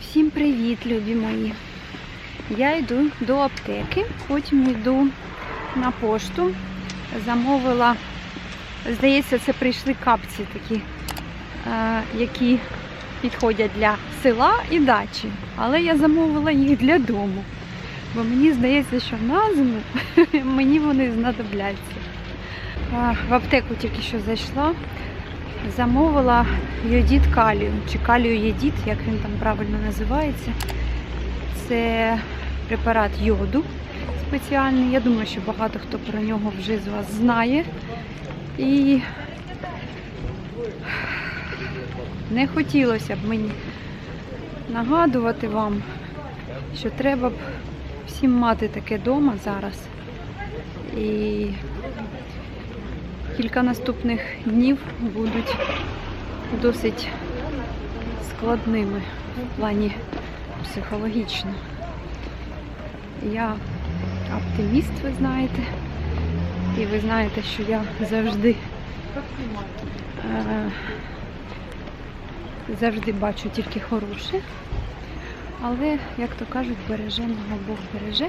Всім привіт, любі мої. Я йду до аптеки, потім йду на пошту. Замовила, здається, це прийшли капці такі, е, які підходять для села і дачі. Але я замовила їх для дому. Бо мені здається, що на зиму мені вони знадобляться. В аптеку тільки що зайшла. Замовила йодід калію, чи калію єдід, як він там правильно називається. Це препарат йоду спеціальний. Я думаю, що багато хто про нього вже з вас знає. І не хотілося б мені нагадувати вам, що треба б всім мати таке вдома зараз. І кілька наступних днів будуть досить складними в плані психологічно. Я оптиміст, ви знаєте, і ви знаєте, що я завжди е, завжди бачу тільки хороше. Але, як то кажуть, береженого Бог береже.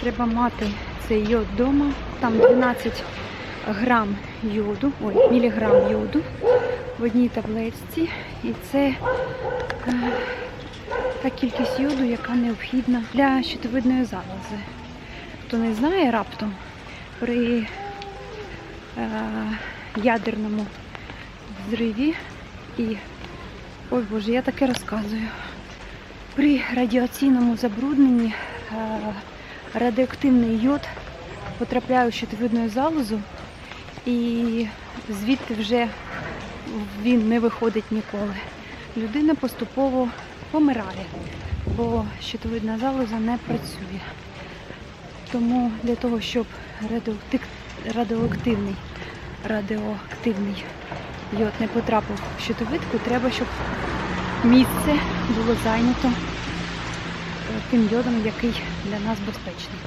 Треба мати цей йод вдома. Там 12 грам йоду, ой, міліграм йоду в одній таблетці. І це е, та кількість йоду, яка необхідна для щитовидної залози. Хто не знає раптом, при е, ядерному взриві і. Ой Боже, я таке розказую. При радіаційному забрудненні е, радіоактивний йод потрапляє у щитовидну залозу і звідти вже він не виходить ніколи. Людина поступово помирає, бо щитовидна залоза не працює. Тому для того, щоб радіоактивний, радіоактивний йод не потрапив в щитовидку, треба, щоб місце було зайнято е, тим йодом, який для нас безпечний.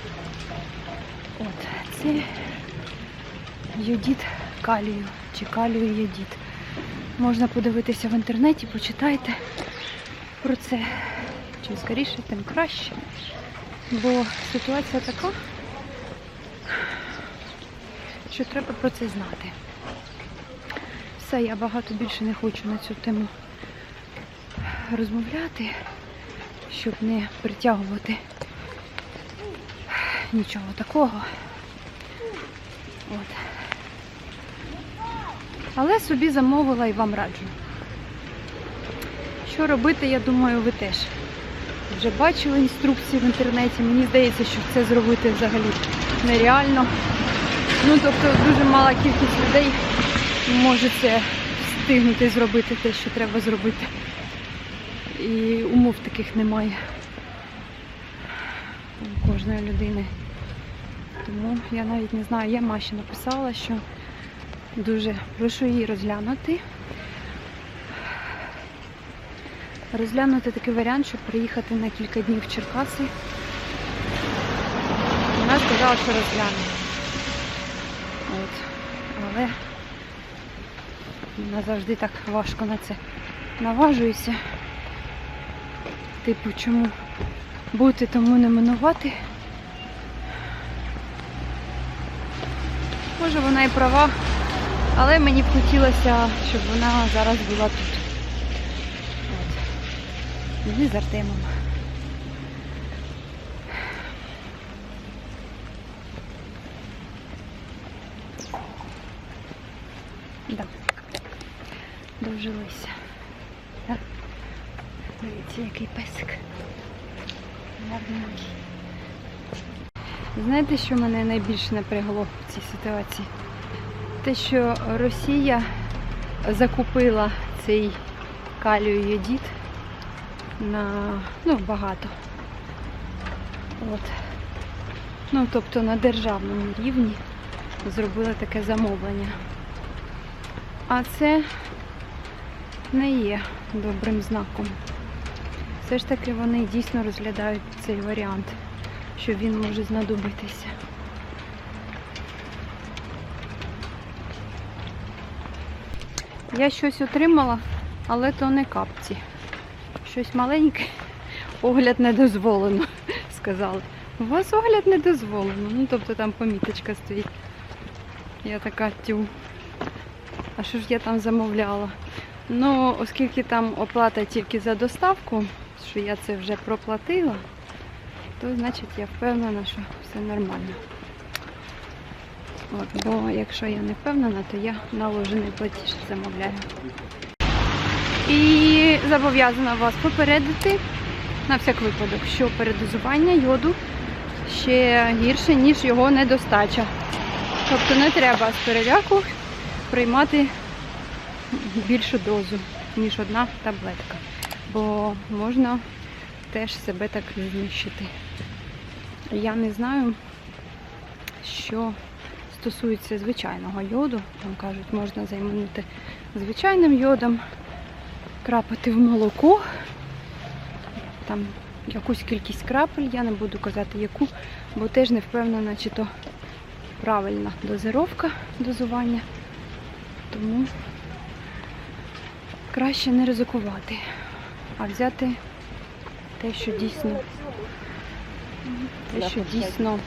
От, це йодід калію чи калію йодід. Можна подивитися в інтернеті, почитайте про це. Чим скоріше, тим краще. Бо ситуація така, що треба про це знати. Все, я багато більше не хочу на цю тему розмовляти, щоб не притягувати нічого такого. От. Але собі замовила і вам раджу. Що робити, я думаю, ви теж вже бачили інструкції в інтернеті. Мені здається, що це зробити взагалі нереально. Ну, тобто дуже мала кількість людей може це встигнути зробити те, що треба зробити. І умов таких немає у кожної людини. Тому я навіть не знаю, я Маші написала, що дуже прошу її розглянути. Розглянути такий варіант, щоб приїхати на кілька днів в Черкаси. Вона сказала, що розгляне. От. Але я завжди так важко на це наважуюся. Типу, чому бути, тому не минувати. Може вона і права, але мені б хотілося, щоб вона зараз була тут. От. Ми з Артемом. Да. Дожилися. Так? Дивіться, який песик. Гарненький. Знаєте, що мене найбільше напрягло в цій ситуації? Те, що Росія закупила цей калію на ну, багато. От. Ну, тобто на державному рівні зробили таке замовлення. А це не є добрим знаком. Все ж таки вони дійсно розглядають цей варіант, що він може знадобитися. Я щось отримала, але то не капці. щось маленьке. Огляд не дозволено, сказали. У вас огляд не дозволено. Ну, тобто там поміточка стоїть. Я така тю. А що ж я там замовляла? Ну, оскільки там оплата тільки за доставку, що я це вже проплатила, то значить я впевнена, що все нормально. От, бо якщо я не впевнена, то я наложений платіж замовляю. І зобов'язана вас попередити на всяк випадок, що передозування йоду ще гірше, ніж його недостача. Тобто не треба з переляку приймати більшу дозу, ніж одна таблетка. Бо можна теж себе так знищити. Я не знаю, що стосується звичайного йоду. Там кажуть, можна замінити звичайним йодом, крапати в молоко. Там якусь кількість крапель, я не буду казати яку, бо теж не впевнена, чи то правильна дозировка дозування. Тому краще не ризикувати, а взяти те, що дійсно, те, що дійсно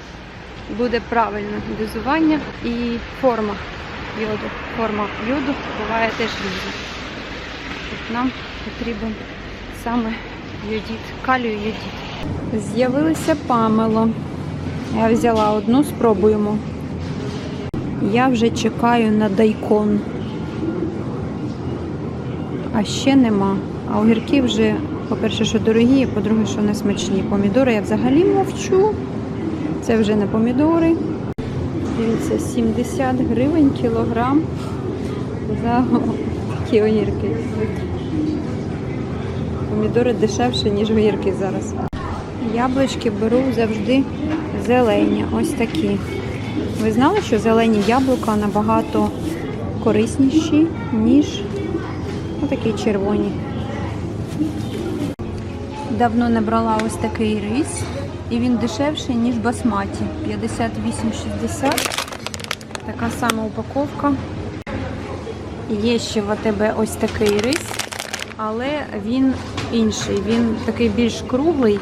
буде правильне дозування і форма йоду. Форма йоду буває теж різна. От нам потрібен саме йодід, калію йодід. З'явилися памело. Я взяла одну, спробуємо. Я вже чекаю на дайкон. А ще нема. А огірки вже, по-перше, що дорогі, по-друге, що не смачні. Помідори я взагалі мовчу. Це вже не помідори. Дивіться, 70 гривень кілограм за такі огірки. Помідори дешевше, ніж огірки зараз. Яблучки беру завжди зелені, ось такі. Ви знали, що зелені яблука набагато корисніші, ніж такі червоні. Давно не брала ось такий рис, і він дешевший, ніж басматі. 58,60. Така сама упаковка. Є ще в АТБ ось такий рис, але він інший. Він такий більш круглий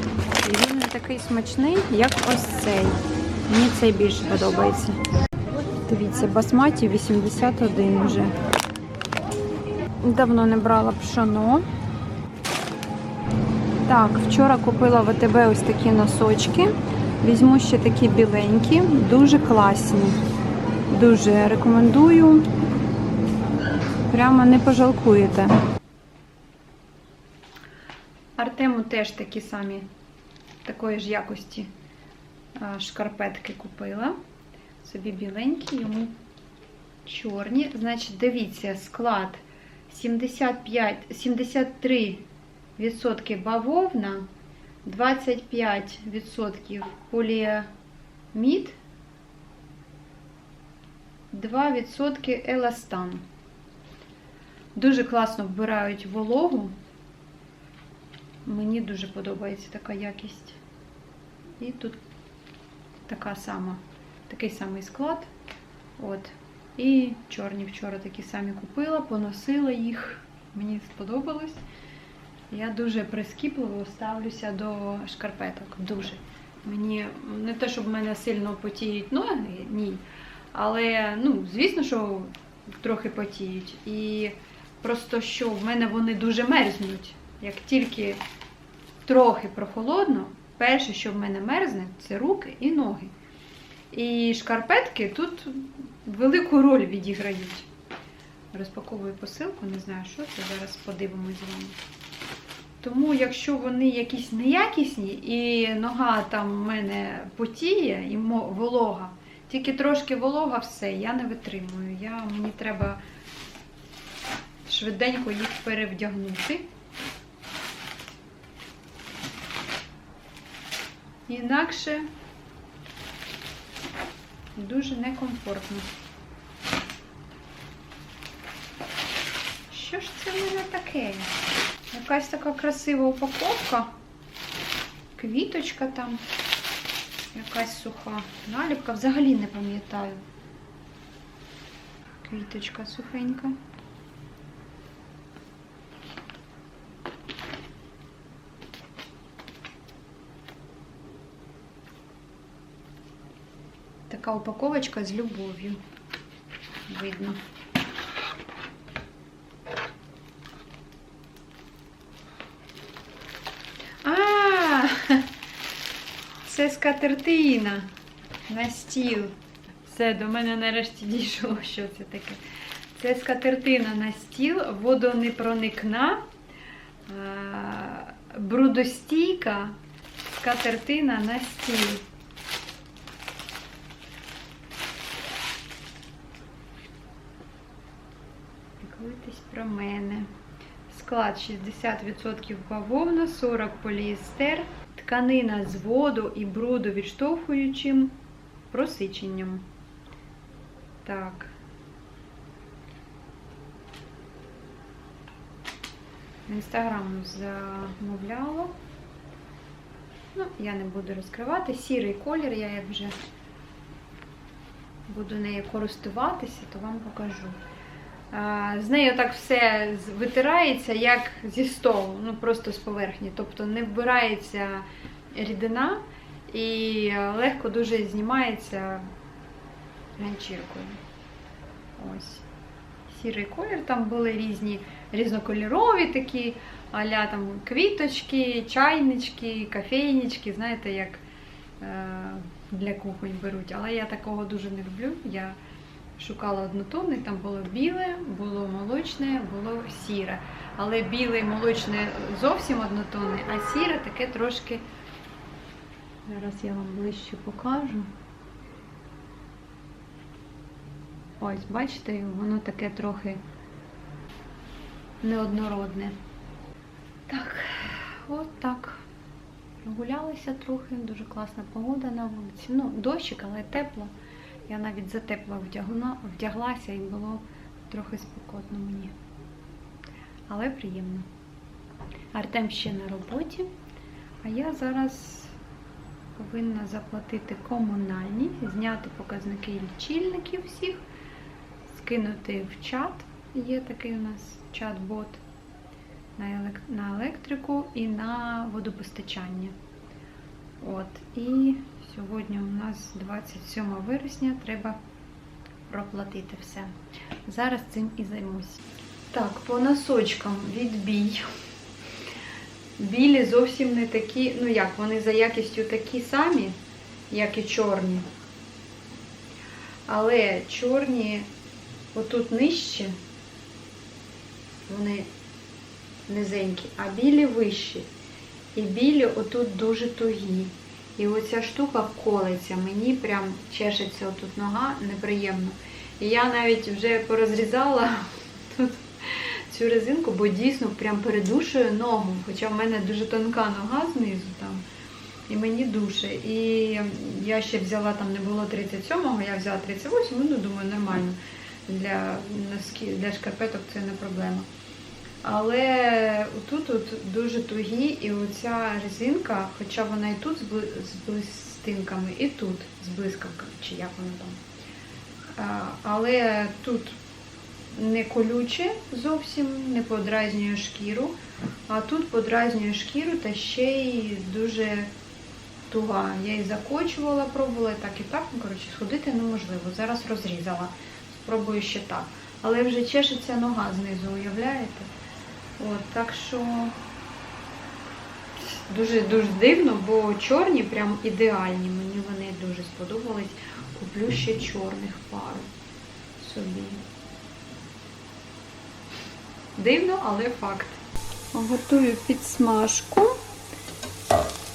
і він не такий смачний, як ось цей. Мені цей більше подобається. Дивіться, басматі 81 вже. Давно не брала пшоно. Так, вчора купила в АТБ ось такі носочки. Візьму ще такі біленькі, дуже класні. Дуже рекомендую. Прямо не пожалкуєте. Артему теж такі самі, такої ж якості шкарпетки купила. Собі біленькі, йому чорні. Значить, дивіться, склад 75, 73% бавовна, 25% поліамід, 2% еластан. Дуже класно вбирають вологу. Мені дуже подобається така якість. І тут така сама, такий самий склад. От. І чорні вчора такі самі купила, поносила їх. Мені сподобалось. Я дуже прискіпливо ставлюся до шкарпеток. Дуже. Мені не те, щоб в мене сильно потіють ноги, ні. Але, ну, звісно, що трохи потіють. І просто що в мене вони дуже мерзнуть. Як тільки трохи прохолодно, перше, що в мене мерзне, це руки і ноги. І шкарпетки тут велику роль відіграють. Розпаковую посилку, не знаю, що це. Зараз подивимось з вами. Тому, якщо вони якісь неякісні, і нога там в мене потіє, і волога, тільки трошки волога, все, я не витримую. Я, Мені треба швиденько їх перевдягнути. Інакше дуже некомфортно. Що ж це в мене таке? Якась така красива упаковка. Квіточка там, якась суха наліпка, взагалі не пам'ятаю. Квіточка сухенька. Така упаковочка з любов'ю видно. Скатертина на стіл. Все, до мене нарешті дійшло, що це таке. Це скатертина на стіл, водонепроникна, брудостійка скатертина на стіл. Піклуйтесь про мене. Склад 60% бавовна, 40 поліестер, тканина з воду і бруду відштовхуючим просиченням. Так. Інстаграм замовляла. Ну, я не буду розкривати. Сірий колір, я як вже буду нею користуватися, то вам покажу. З нею так все витирається, як зі столу, ну просто з поверхні. Тобто не вбирається рідина і е, легко дуже знімається ганчіркою. Ось. Сірий колір, там були різні різнокольорові такі, аля там квіточки, чайнички, кофейнички, знаєте, як е, для кухонь беруть. Але я такого дуже не люблю. Я шукала однотонний, там було біле, було молочне, було сіре. Але біле і молочне зовсім однотонне, а сіре таке трошки. Зараз я вам ближче покажу. Ось, бачите, воно таке трохи неоднородне. Так, от так. Прогулялися трохи, дуже класна погода на вулиці. Ну, дощик, але тепло. Я навіть за тепло вдяглася і було трохи спекотно мені. Але приємно. Артем ще на роботі, а я зараз повинна заплатити комунальні, зняти показники лічильників всіх, скинути в чат. Є такий у нас чат-бот на електрику і на водопостачання. От, і сьогодні у нас 27 вересня, треба проплатити все. Зараз цим і займусь. Так, по носочкам відбій. Білі зовсім не такі, ну як, вони за якістю такі самі, як і чорні. Але чорні отут нижче, вони низенькі, а білі вищі. І білі отут дуже тугі. І оця штука колиться, мені прям чешеться отут нога неприємно. І я навіть вже порозрізала тут цю резинку, бо дійсно прям передушує ногу. Хоча в мене дуже тонка нога знизу там. І мені душе. І я ще взяла, там не було 37-го, я взяла 38, ну думаю, нормально. Для носків, для шкарпеток це не проблема. Але тут от дуже тугі, і оця резинка, хоча вона і тут з блистинками, і тут з блискавками, чи як воно там. Але тут не колюче зовсім, не подразнює шкіру, а тут подразнює шкіру та ще й дуже туга. Я її закочувала, пробувала так і так. Ну, коротше, сходити неможливо. Зараз розрізала. Спробую ще так. Але вже чешеться нога знизу, уявляєте? От, так що дуже дуже дивно, бо чорні прям ідеальні. Мені вони дуже сподобались. Куплю ще чорних пару собі. Дивно, але факт. Готую підсмажку.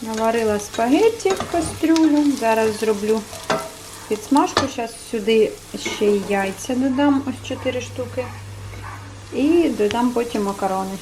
Наварила спагетті в кастрюлю. Зараз зроблю підсмажку. Зараз сюди ще й яйця додам, ось 4 штуки. І додам потім макарони.